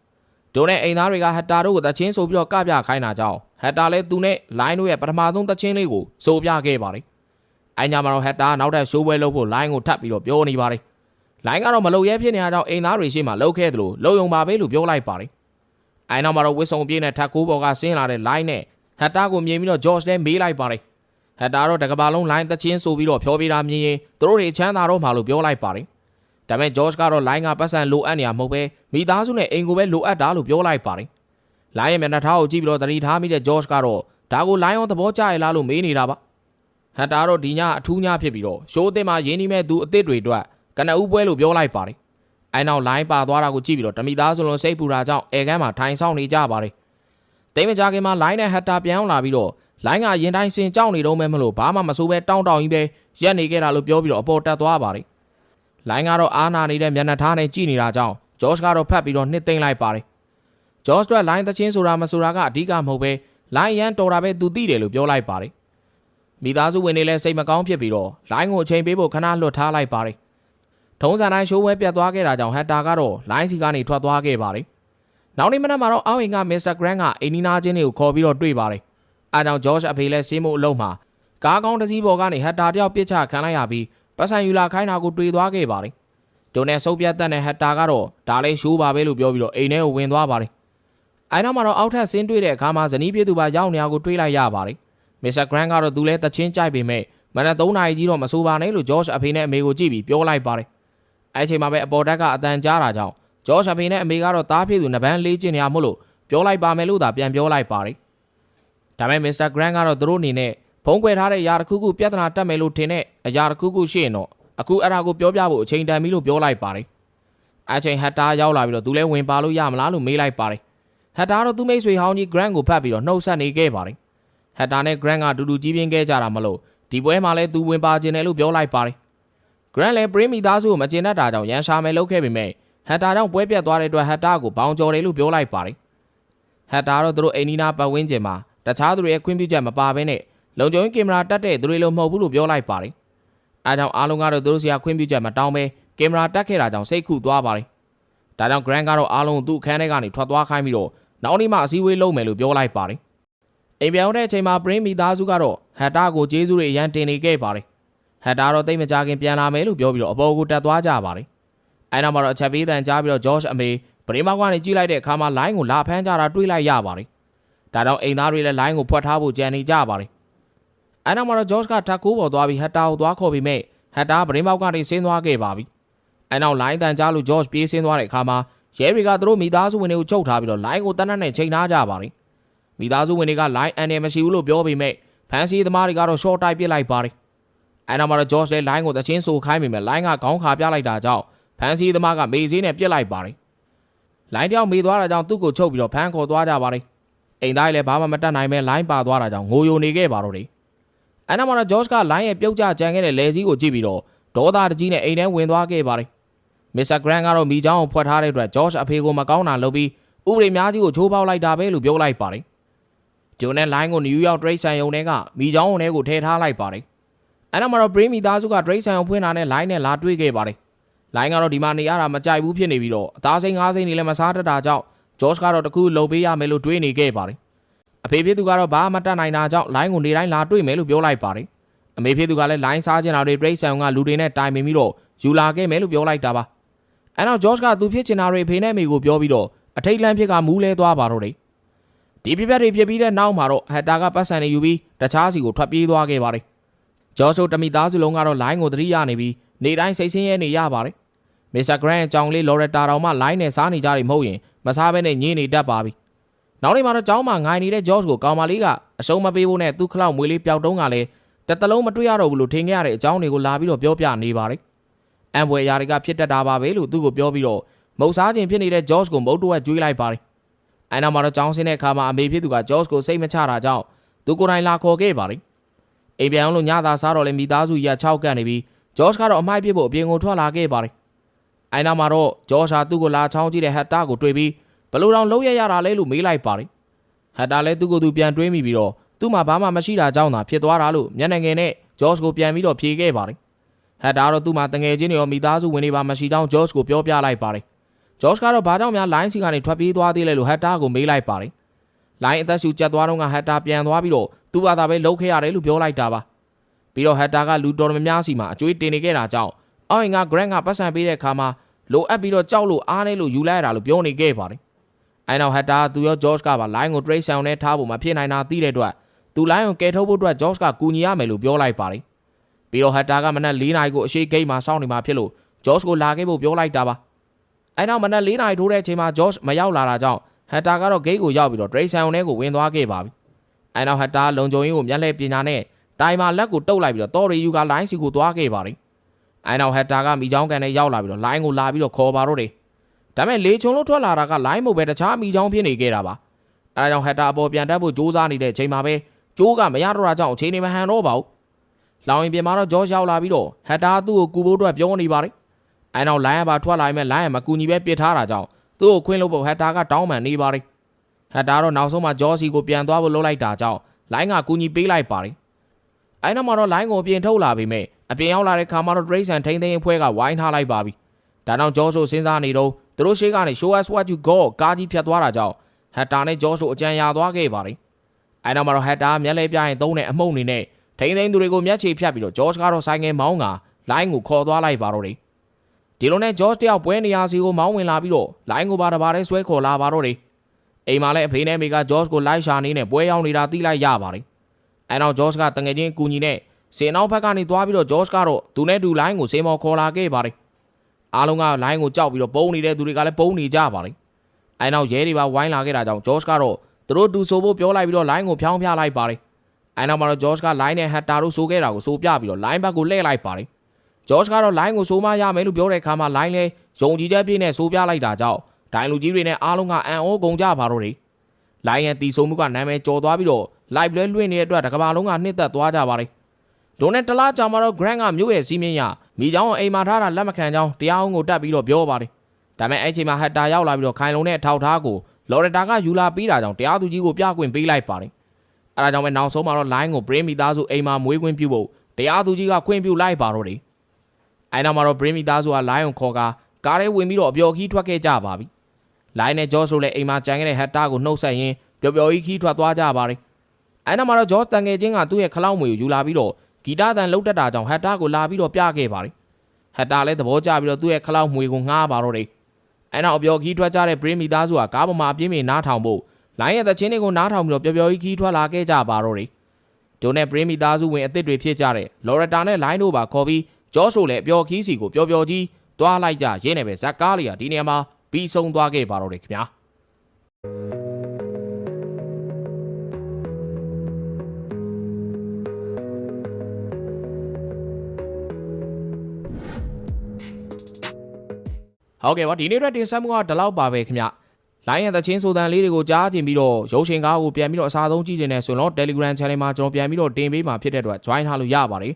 ဒိုနဲ့အိမ်သားတွေကဟက်တာတို့ကိုတချင်းဆိုပြီးတော့ကပြခိုင်းတာကြောင့် ဟက်တာလည်းသူနဲ့လိုင်းတို့ရဲ့ပထမဆုံးတချင်းလေးကိုဆိုပြခဲ့ပါတယ်။အဲညမှာတော့ဟက်တာနောက်ထပ်ရှိုးပွဲလုပ်ဖို့လိုင်းကိုထပ်ပြီးတော့ပြောနေပါတယ်။လိုင်းကတော့မလုံရဲဖြစ်နေတာကြောင့်အိမ်သားတွေရှေ့မှာလှုပ်ခဲ့သလိုလုံယုံပါပဲလို့ပြောလိုက်ပါတယ်။အဲနောက်မှာတော့ဝစ်စုံပြေးနဲ့ထက်ကိုးပေါ်ကဆင်းလာတဲ့လိုင်းနဲ့ဟက်တာကိုမြင်ပြီးတော့ဂျော့ချ်လည်းမေးလိုက်ပါတယ်။ဟက်တာတော့တကဘာလုံးလိုင်းတချင်းဆိုပြီးတော့ဖြောပေးတာမြင်ရင်သူတို့တွေချမ်းသာတော့မှလို့ပြောလိုက်ပါတယ်။ဒါပေမဲ့ဂျော့ချ်ကတော့လိုင်းကပတ်စံလိုအပ်နေရမဟုတ်ပဲမိသားစုနဲ့အိမ်ကိုပဲလိုအပ်တာလို့ပြောလိုက်ပါတယ်။ လိုင်းရဲ့မျက်နှာထားကိုကြည့်ပြီးတော့တတိထားမိတဲ့ဂျော့ချ်ကတော့ဒါကိုလိုင်းရောသဘောကျရလားလို့မေးနေတာပါ။ဟက်တာတော့ဒီညအထူးညဖြစ်ပြီးတော့ရှိုးအစ်စ်မှာရင်းနှီးမဲ့သူအစ်စ်တွေအတွက်ကနဦးပွဲလို့ပြောလိုက်ပါတယ်။အဲနောက်လိုင်းပါသွားတာကိုကြည့်ပြီးတော့တမိသားစုလုံးစိတ်ပူတာကြောင့်အဲကန်းမှာထိုင်ဆောင်နေကြပါတယ်။တိတ်မကြခင်မှာလိုင်းနဲ့ဟက်တာပြန်အောင်လာပြီးတော့လိုင်းကရင်တိုင်းစင်ကြောက်နေတော့မဲမလို့ဘာမှမဆိုးပဲတောင်းတောင်းကြီးပဲရက်နေခဲ့တာလို့ပြောပြီးတော့အပေါ်တက်သွားပါတယ်။လိုင်းကတော့အာနာနေတဲ့မျက်နှာထားနဲ့ကြည့်နေတာကြောင့်ဂျော့ချ်ကတော့ဖတ်ပြီးတော့နှစ်သိမ့်လိုက်ပါတယ်။ ဂျော့ချ်တို့လိုင်းသချင်းဆိုတာမဆိုတာကအဓိကမဟုတ်ပဲလိုင်းရန်တော်တာပဲသူသိတယ်လို့ပြောလိုက်ပါတယ်။မိသားစုဝင်တွေလည်းစိတ်မကောင်းဖြစ်ပြီးတော့လိုင်းကိုအချိန်ပေးဖို့ခဏလွတ်ထားလိုက်ပါတယ်။ထုံးစံတိုင်းရှိုးဝဲပြတ်သွားခဲ့တာကြောင့်ဟက်တာကတော့လိုင်းစီကနေထွက်သွားခဲ့ပါတယ်။နောက်နေ့မနက်မှာတော့အောက်ဝင်ကမစ္စတာဂရန့်ကအင်နီနာချင်းတွေကိုခေါ်ပြီးတော့တွေ့ပါတယ်။အဲကြောင့်ဂျော့ချ်အဖေလည်းဆေးမှုအလုံးမှာကားကောင်းတစ်စီးပေါ်ကနေဟက်တာတယောက်ပြစ်ချခံလိုက်ရပြီးပတ်စံယူလာခိုင်းတာကိုတွေ့သွားခဲ့ပါတယ်။ဒိုနဲ့စုပ်ပြတ်တက်တဲ့ဟက်တာကတော့ဒါလေးရှိုးပါပဲလို့ပြောပြီးတော့အိမ်ထဲကိုဝင်သွားပါတယ်။ အဲနောက်မှာတော့အောက်ထပ်ဆင်းတွေ့တဲ့အခါမှာဇနီးပြေသူပါရောက်နေရကိုတွေ့လိုက်ရပါတယ်။မစ္စတာဂရန့်ကတော့သူလည်းတချင်းကြိုက်ပေမဲ့မနက်3နာရီကြီးတော့မဆိုးပါနဲ့လို့ဂျော့ချ်အဖေနဲ့အမေကိုကြည့်ပြီးပြောလိုက်ပါတယ်။အဲချိန်မှာပဲအပေါ်တက်ကအတန်ကြားတာကြောင့်ဂျော့ချ်အဖေနဲ့အမေကတော့တားဖြစ်သူနဗန်းလေးကျင်နေရမို့လို့ပြောလိုက်ပါမယ်လို့သာပြန်ပြောလိုက်ပါတယ်။ဒါပေမဲ့မစ္စတာဂရန့်ကတော့သူတို့အနေနဲ့ဖုံးကွယ်ထားတဲ့အရာတစ်ခုခုပြဿနာတက်မယ်လို့ထင်တဲ့အရာတစ်ခုခုရှိရင်တော့အခုအဲ့ဒါကိုပြောပြဖို့အချိန်တန်ပြီလို့ပြောလိုက်ပါတယ်။အချိန်ဟက်တာရောက်လာပြီးတော့သူလည်းဝင်ပါလို့ရမလားလို့မေးလိုက်ပါတယ်။ ဟက်တာတော့သူ့မိတ်ဆွေဟောင်းကြီး Grant ကိုဖတ်ပြီးတော့နှုတ်ဆက်နေခဲ့ပါတယ်။ဟက်တာနဲ့ Grant ကတူတူကြီးပြင်းခဲ့ကြတာမလို့ဒီပွဲမှာလည်းသူဝင်ပါခြင်းတယ်လို့ပြောလိုက်ပါတယ်။ Grant လည်း Prim မိသားစုကိုမကျင်တတ်တာကြောင့်ရန်ရှာမယ်လုပ်ခဲ့ပေမဲ့ဟက်တာကြောင့်ပွဲပြတ်သွားတဲ့အတွက်ဟက်တာကိုဘောင်ကျော်တယ်လို့ပြောလိုက်ပါတယ်။ဟက်တာတော့သူတို့အိမ်နီးနားပတ်ဝန်းကျင်မှာတခြားသူတွေရဲ့ခွင့်ပြုချက်မပါဘဲနဲ့လုံခြုံရေးကင်မရာတက်တဲ့သူတွေလိုမဟုတ်ဘူးလို့ပြောလိုက်ပါတယ်။အဲကြောင့်အားလုံးကတော့သူတို့စီကခွင့်ပြုချက်မတောင်းဘဲကင်မရာတက်ခဲ့တာကြောင့်စိတ်ခုသွားပါတယ်။ဒါကြောင့် Grant ကတော့အားလုံးသူ့အခန်းထဲကနေထွက်သွားခိုင်းပြီးတော့ နောက်နေ့မှအစည်းအဝေးလုပ်မယ်လို့ပြောလိုက်ပါတယ်။အိမ်ပြောင်းတဲ့အချိန်မှာ Prim မိသားစုကတော့ဟက်တာကိုကျေးဇူးတွေအရန်တင်နေခဲ့ပါတယ်။ဟက်တာတော့တိတ်မကြခင်ပြန်လာမယ်လို့ပြောပြီးတော့အပေါ်ကိုတက်သွားကြပါတယ်။အဲနောက်မှာတော့အချက်ပေးတန်ကြားပြီးတော့ George အမေပရိမောက်ကနေကြည့်လိုက်တဲ့အခါမှာ line ကိုလာဖမ်းကြတာတွေးလိုက်ရပါတယ်။ဒါတော့အိမ်သားတွေလည်း line ကိုဖွက်ထားဖို့ကြံနေကြပါတယ်။အဲနောက်မှာတော့ George ကထပ်ကိုးပေါ်သွားပြီးဟက်တာကိုသွားခေါ်ပြီးမဲ့ဟက်တာပရိမောက်ကနေဆင်းသွားခဲ့ပါပြီ။အဲနောက် line တန်ကြားလို့ George ပြေးဆင်းသွားတဲ့အခါမှာ ရဲတွေကသူတို့မိသားစုဝင်တွေကိုချုပ်ထားပြီးတော့ line ကိုတန်းတန်းနဲ့ချိန်ထားကြပါတယ်။မိသားစုဝင်တွေက line အန်တယ်မရှိဘူးလို့ပြောပေမဲ့ဖန်စီသမားတွေကတော့ short တိုက်ပစ်လိုက်ပါတယ်။အဲနောက်မှာတော့ George လည်း line ကိုတချင်းဆိုခိုင်းပေမဲ့ line ကခေါင်းခါပြလိုက်တာကြောင့်ဖန်စီသမားကမေးစည်းနဲ့ပြစ်လိုက်ပါတယ်လိုင်းတယောက်မေးသွားတာကြောင့်သူ့ကိုချုပ်ပြီးတော့ဖမ်းခေါ်သွားကြပါတယ်အိမ်သားလည်းဘာမှမတတ်နိုင်ပဲလိုင်းပါသွားတာကြောင့်ငိုယိုနေခဲ့ပါတော့တယ်အဲ့နောက်မှာတော့ဂျော့ချ်ကလိုင်းရဲ့ပြုတ်ကျကြံခဲ့တဲ့လေစည်းကိုကြည့်ပြီးတော့ဒေါသတကြီးနဲ့အိမ်ထဲဝင်သွားခဲ့ပါတယ် မစ္စတာဂရန်ကတော့မိချောင်းကိုဖွက်ထားတဲ့အတွက်ဂျော့ချ်အဖေကိုမကောင်းတာလုပ်ပြီးဥပဒေများကြီးကိုချိုးပေါက်လိုက်တာပဲလို့ပြောလိုက်ပါတယ်ဂျုံနဲ့လိုင်းကိုနယူးယောက်ဒရိတ်ဆန်ယုံထဲကမိချောင်းုံထဲကိုထည့်ထားလိုက်ပါတယ်အဲ့နောက်မှာတော့ပရင်းမီသားစုကဒရိတ်ဆန်ယုံဖွင့်တာနဲ့လိုင်းနဲ့လာတွေ့ခဲ့ပါတယ်လိုင်းကတော့ဒီမှာနေရတာမကြိုက်ဘူးဖြစ်နေပြီးတော့အသားစိမ်းငါးစိမ်းတွေလည်းမစားတတ်တာကြောင့်ဂျော့ချ်ကတော့တခုလုံပေးရမယ်လို့တွေးနေခဲ့ပါတယ်အဖေဖြစ်သူကတော့ဘာမှမတတ်နိုင်တာကြောင့်လိုင်းကိုနေတိုင်းလာတွေ့မယ်လို့ပြောလိုက်ပါတယ်အမေဖြစ်သူကလည်းလိုင်းစားချင်တာတွေဒရိတ်ဆန်ယုံကလူတွေနဲ့တိုင်ပင်ပြီးတော့ယူလာခဲ့မယ်လို့ပြောလိုက်တာပါ အဲ့နောက်ဂျော့ချ်ကသူဖြစ်ချင်တာတွေအဖေနဲ့အမေကိုပြောပြီးတော့အထိတ်လန့်ဖြစ်ကမူးလဲသွားပါတော့တယ်ဒီပြပြတွေဖြစ်ပြီးတဲ့နောက်မှာတော့ဟက်တာကပတ်စံနေယူပြီးတခြားစီကိုထွက်ပြေးသွားခဲ့ပါတယ်ဂျော့ဆိုတမီသားစုလုံးကတော့လိုင်းကိုသတိရနေပြီးနေတိုင်းစိတ်ဆင်းရဲနေရပါတယ်မစ္စတာဂရန့်အကြောင်းလေးလော်ရတာတောင်မှလိုင်းနဲ့စားနေကြတယ်မဟုတ်ရင်မစားဘဲနဲ့ညင်းနေတတ်ပါပြီနောက်နေ့မှာတော့ကျောင်းမှာငိုင်နေတဲ့ဂျော့ကိုကောင်မလေးကအရှုံးမပေးဖို့နဲ့သူ့ခလောက်မွေးလေးပျောက်တုံးကလည်းတစ်တလုံးမတွေ့ရတော့ဘူးလို့ထင်ခဲ့ရတဲ့အကြောင်းတွေကိုလာပြီးတော့ပြောပြနေပါတယ် အမ်ဘွယ်ယာတွေကဖြစ်တတ်တာပါပဲလို့သူ့ကိုပြောပြီးတော့မုတ်စားခြင်းဖြစ်နေတဲ့ George ကိုမုတ်တော့ကျွေးလိုက်ပါတယ်။အဲနောက်မှာတော့ကြောင်းစင်းတဲ့အခါမှာအမေဖြစ်သူက George ကိုစိတ်မချတာကြောင့်သူကိုယ်တိုင်လာခေါ်ခဲ့ပါတယ်။အိမ်ပြန်အောင်လို့ညသာစားတော့လဲမိသားစုရ6ကန့်နေပြီး George ကတော့အမိုက်ပြစ်ဖို့အပြင်ကိုထွက်လာခဲ့ပါတယ်။အဲနောက်မှာတော့ George ဟာသူ့ကိုလာချောင်းကြည့်တဲ့ Hatter ကိုတွေ့ပြီးဘလို့တောင်လုံးရရတာလဲလို့မေးလိုက်ပါတယ်။ Hatter လည်းသူ့ကိုယ်သူပြန်တွေးမိပြီးတော့သူ့မှာဘာမှမရှိတာကြောင့်သာဖြစ်သွားတာလို့မျက်နှာငယ်နဲ့ George ကိုပြန်ပြီးတော့ဖြေခဲ့ပါတယ်။ ဟက်တာတော့သူ့မှာတငယ်ချင်းတွေရောမိသားစုဝင်တွေပါမရှိကြောင်း George ကိုပြောပြလိုက်ပါတယ်။ George ကတော့ဘာကြောင့်များ line စီကနေထွက်ပြေးသွားသေးလဲလို့ဟက်တာကိုမေးလိုက်ပါတယ်။ line အသက်ရှူကျက်သွားတော့ကဟက်တာပြန်သွားပြီးတော့သူ့ဘာသာပဲလှုပ်ခဲ့ရတယ်လို့ပြောလိုက်တာပါ။ပြီးတော့ဟက်တာကလူတော်များများစီမှာအကျွေးတင်နေခဲ့တာကြောင့်အော်ရင်က Grant ကပတ်စံပေးတဲ့အခါမှာလိုအပ်ပြီးတော့ကြောက်လို့အားနေလို့ယူလိုက်ရတာလို့ပြောနေခဲ့ပါတယ်။အဲနောက်ဟက်တာသူရော George ကပါ line ကို trace sound နဲ့ထားဖို့မဖြစ်နိုင်တာသိတဲ့အတွက်သူ line ကိုကယ်ထုတ်ဖို့အတွက် George ကကူညီရမယ်လို့ပြောလိုက်ပါတယ်။ ပြီးတော့ဟက်တာကမနက်၄နာရီကိုအရှိဂိတ်မှာစောင့်နေမှာဖြစ်လို့ George ကိုလာခဲ့ဖို့ပြောလိုက်တာပါ။အဲနောက်မနက်၄နာရီထိုးတဲ့အချိန်မှာ George မရောက်လာတာကြောင့်ဟက်တာကတော့ဂိတ်ကိုရောက်ပြီးတော့ trace sound နဲ့ကိုဝင်သွားခဲ့ပါပြီ။အဲနောက်ဟက်တာလုံခြုံရေးကိုမျက်လှည့်ပညာနဲ့တိုင်မာလက်ကိုတုပ်လိုက်ပြီးတော့တော်ရီယူက line စီကိုသွားခဲ့ပါတယ်။အဲနောက်ဟက်တာကမိချောင်းကန်နဲ့ရောက်လာပြီးတော့ line ကိုလာပြီးတော့ခေါ်ပါတော့တယ်။ဒါပေမဲ့လေချုံလို့ထွက်လာတာက line မဟုတ်ပဲတခြားမိချောင်းဖြစ်နေခဲ့တာပါ။အဲဒါကြောင့်ဟက်တာအပေါ်ပြန်တက်ဖို့စူးစမ်းနေတဲ့အချိန်မှာပဲကျိုးကမရတော့တာကြောင့်အခြေအနေမဟန်တော့ပါဘူး။ လောင်ရင်ပြင်မှာတော့ဂျော့ရောက်လာပြီးတော့ဟက်တာသူ့ကိုကူဖို့အတွက်ပြောနေပါတယ်။အဲနောက်လိုင်းရပါထွက်လာရင်မဲ့လိုင်းရမကူညီပဲပစ်ထားတာကြောင့်သူ့ကိုခွင့်လို့ဖို့ဟက်တာကတောင်းပန်နေပါတယ်။ဟက်တာတော့နောက်ဆုံးမှာဂျော့စီကိုပြန်သွားဖို့လုပ်လိုက်တာကြောင့်လိုင်းကကူညီပေးလိုက်ပါတယ်။အဲနောက်မှာတော့လိုင်းကိုပြင်ထုတ်လာပြီးမဲ့အပြင်ရောက်လာတဲ့ခါမှာတော့ Drayson ထိန်းသိမ်းအဖွဲ့ကဝိုင်းထားလိုက်ပါပြီ။ဒါနောက်ဂျော့ဆိုစဉ်းစားနေတော့သူတို့ရှေ့ကနေ show us what you got ကားကြီးဖြတ်သွားတာကြောင့်ဟက်တာနဲ့ဂျော့ဆိုအကြံရသွားခဲ့ပါတယ်။အဲနောက်မှာတော့ဟက်တာမျက်လဲပြရင်သုံးတဲ့အမှုန့်နေနဲ့ ထိန်းသိမ်းသူတွေကိုမျက်ခြေဖြတ်ပြီးတော့ဂျော့ကတော့ဆိုင်ငယ်မောင်းကလိုင်းကိုခေါ်သွားလိုက်ပါတော့တယ်။ဒီလိုနဲ့ဂျော့တယောက်ပွဲနေရာစီကိုမောင်းဝင်လာပြီးတော့လိုင်းကိုပါတပါးလေးဆွဲခေါ်လာပါတော့တယ်။အိမ်မှာလည်းအဖေနဲ့မိကဂျော့ကိုလိုက်ရှာနေနဲ့ပွဲရောက်နေတာသိလိုက်ရပါတယ်။အဲနောက်ဂျော့ကတငယ်ချင်းကူညီနဲ့စင်နောက်ဘက်ကနေသွားပြီးတော့ဂျော့ကတော့သူနဲ့တူလိုင်းကိုစေမော်ခေါ်လာခဲ့ပါတယ်။အားလုံးကလိုင်းကိုကြောက်ပြီးတော့ပုံနေတဲ့သူတွေကလည်းပုံနေကြပါတယ်။အဲနောက်ရဲတွေပါဝိုင်းလာခဲ့တာကြောင့်ဂျော့ကတော့သူတို့တူဆိုဖို့ပြောလိုက်ပြီးတော့လိုင်းကိုဖျောင်းဖျလိုက်ပါတယ်။ အဲနောက်မှာတော့ဂျော့ကလိုင်းနဲ့ဟက်တာတို့ဆိုခဲ့တာကိုဆိုပြပြီးတော့လိုင်းဘက်ကိုလှည့်လိုက်ပါတယ်။ဂျော့ကတော့လိုင်းကိုဆိုမရမယ်လို့ပြောတဲ့အခါမှာလိုင်းလဲယုံကြည်ချက်ပြည့်နဲ့ဆိုပြလိုက်တာကြောင့်ဒိုင်လူကြီးတွေနဲ့အားလုံးကအံ့ဩကုန်ကြပါတော့တယ်။လိုင်းရဲ့တီဆိုမှုကနာမည်ကျော်သွားပြီးတော့ live လဲလွှင့်နေတဲ့အတွက်တစ်ကမ္ဘာလုံးကနှစ်သက်သွားကြပါတယ်။ဒိုနဲ့တလားကြာမှာတော့ Grant ကမြို့ရဲ့စီးမြင့်ရမိချောင်းအိမ်မှာထားတာလက်မခံကြောင်းတရားအောင်ကိုတက်ပြီးတော့ပြောပါတယ်။ဒါပေမဲ့အဲ့ချိန်မှာဟက်တာရောက်လာပြီးတော့ခိုင်လုံတဲ့ထောက်ထားကိုလော်ရတာကယူလာပေးတာကြောင့်တရားသူကြီးကိုပြခွင့်ပေးလိုက်ပါတယ်။ အဲဒါကြောင့်ပဲနောက်ဆုံးမှာတော့ line ကို brain မိသားစုအိမ်မှာမွေးခွင့်ပြုဖို့တရားသူကြီးကခွင့်ပြုလိုက်ပါတော့တယ်။အဲနောက်မှာတော့ brain မိသားစုက line ကိုခေါ်ကာကားထဲဝင်ပြီးတော့အပျော်ခီးထွက်ခဲ့ကြပါပြီ။ line နဲ့ George ဆိုလည်းအိမ်မှာကြံခဲ့တဲ့ hatter ကိုနှုတ်ဆက်ရင်းပျော်ပျော်ကြီးခီးထွက်သွားကြပါတယ်။အဲနောက်မှာတော့ George တန်ငယ်ချင်းကသူ့ရဲ့ခလောက်မွေကိုယူလာပြီးတော့ဂီတတန်လှုပ်တက်တာကြောင့် hatter ကိုလာပြီးတော့ပြခဲ့ပါတယ်။ hatter လည်းသဘောကျပြီးတော့သူ့ရဲ့ခလောက်မွေကိုငှားပါတော့တယ်။အဲနောက်အပျော်ခီးထွက်ကြတဲ့ brain မိသားစုကကားပေါ်မှာအပြင်းပြေနားထောင်ဖို့ လိုင်းရဲ့သချင်းတွေကိုနားထောင်ပြီးတော့ပျော်ပျော်ကြီးခီးထွက်လာခဲ့ကြပါတော့တယ်။ဒိုနဲ့ brain မိသားစုဝင်အစ်စ်တွေဖြစ်ကြတဲ့ Loretta နဲ့ Line တို့ပါခေါ်ပြီး George ဆိုလည်းအပျော်ခီးစီကိုပျော်ပျော်ကြီးတွားလိုက်ကြရင်းနေပဲဇက်ကားလေးကဒီနေရာမှာပြီးဆုံးသွားခဲ့ပါတော့တယ်ခင်ဗျာ။ဟုတ်ကဲ့ပါဒီနေ့အတွက်တင်ဆက်မှုကဒီလောက်ပါပဲခင်ဗျ လိုင်းရတဲ့ချင်းဆိုတန်လေးတွေကိုကြားကျင်ပြီးတော့ရုပ်ရှင်ကားကိုပြန်ပြီးတော့အစားဆုံးကြည့်နေတယ်ဆိုတော့ Telegram Channel မှာကျွန်တော်ပြန်ပြီးတော့တင်ပေးမှာဖြစ်တဲ့အတွက် join ထားလို့ရပါတယ်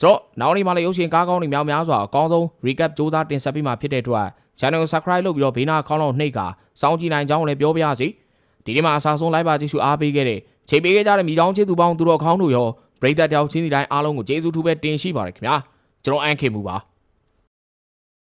ဆိုတော့နောက်နေ့မှလည်းရုပ်ရှင်ကားကောင်းတွေများများစွာအကောင်းဆုံး recap စူးစမ်းတင်ဆက်ပေးမှာဖြစ်တဲ့အတွက် channel ကို subscribe လုပ်ပြီးတော့ဘေးနာခေါင်းလောက်နှိပ်ကစောင့်ကြည့်နိုင်ကြောင်းလည်းပြောပြရစီဒီနေ့မှာအစားဆုံး live ပါကြည့်ရှုအားပေးခဲ့တဲ့ချိန်ပေးခဲ့ကြတဲ့မိကောင်းချစ်သူပေါင်းသူတော်ခေါင်းတို့ရောပရိသတ်တယောက်ချင်းစီတိုင်းအားလုံးကိုကျေးဇူးထူးပဲတင်ရှိပါတယ်ခင်ဗျာကျွန်တော်အန်ခေမှုပါ